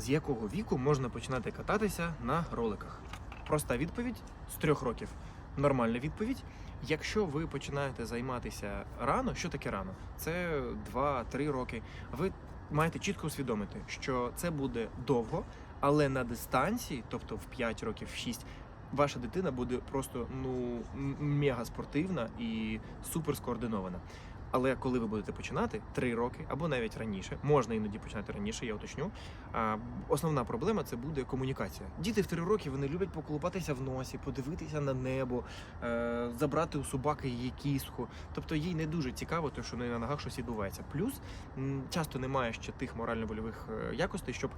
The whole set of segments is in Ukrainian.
З якого віку можна починати кататися на роликах? Проста відповідь з трьох років. Нормальна відповідь. Якщо ви починаєте займатися рано, що таке рано? Це 2-3 роки. Ви маєте чітко усвідомити, що це буде довго, але на дистанції, тобто в 5 років, в 6, ваша дитина буде просто ну мега спортивна і супер скоординована. Але коли ви будете починати 3 роки або навіть раніше, можна іноді починати раніше, я уточню. А, основна проблема це буде комунікація. Діти в 3 роки вони люблять поколупатися в носі, подивитися на небо, е, забрати у собаки її кіску. Тобто їй не дуже цікаво, те, що на ногах щось відбувається. Плюс часто немає ще тих морально-вольових е, якостей, щоб.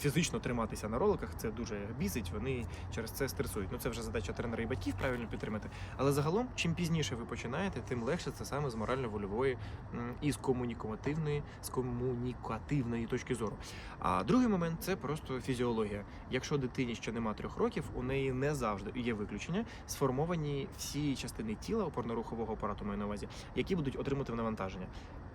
Фізично триматися на роликах це дуже бісить. Вони через це стресують. Ну це вже задача тренера і батьків правильно підтримати. Але загалом, чим пізніше ви починаєте, тим легше це саме з морально-вольової і з комунікативної, з комунікативної точки зору. А другий момент це просто фізіологія. Якщо дитині ще нема трьох років, у неї не завжди є виключення, сформовані всі частини тіла опорно-рухового апарату маю на увазі, які будуть отримувати навантаження.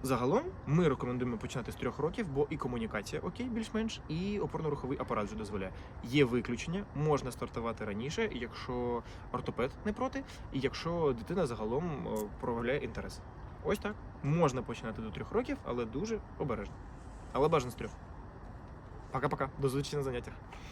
Загалом ми рекомендуємо починати з трьох років, бо і комунікація окей, більш-менш, і опорно-руховий апарат вже дозволяє. Є виключення, можна стартувати раніше, якщо ортопед не проти, і якщо дитина загалом проявляє інтерес. Ось так. Можна починати до трьох років, але дуже обережно. Але бажано з трьох. Пока-пока. До зустрічі на заняттях.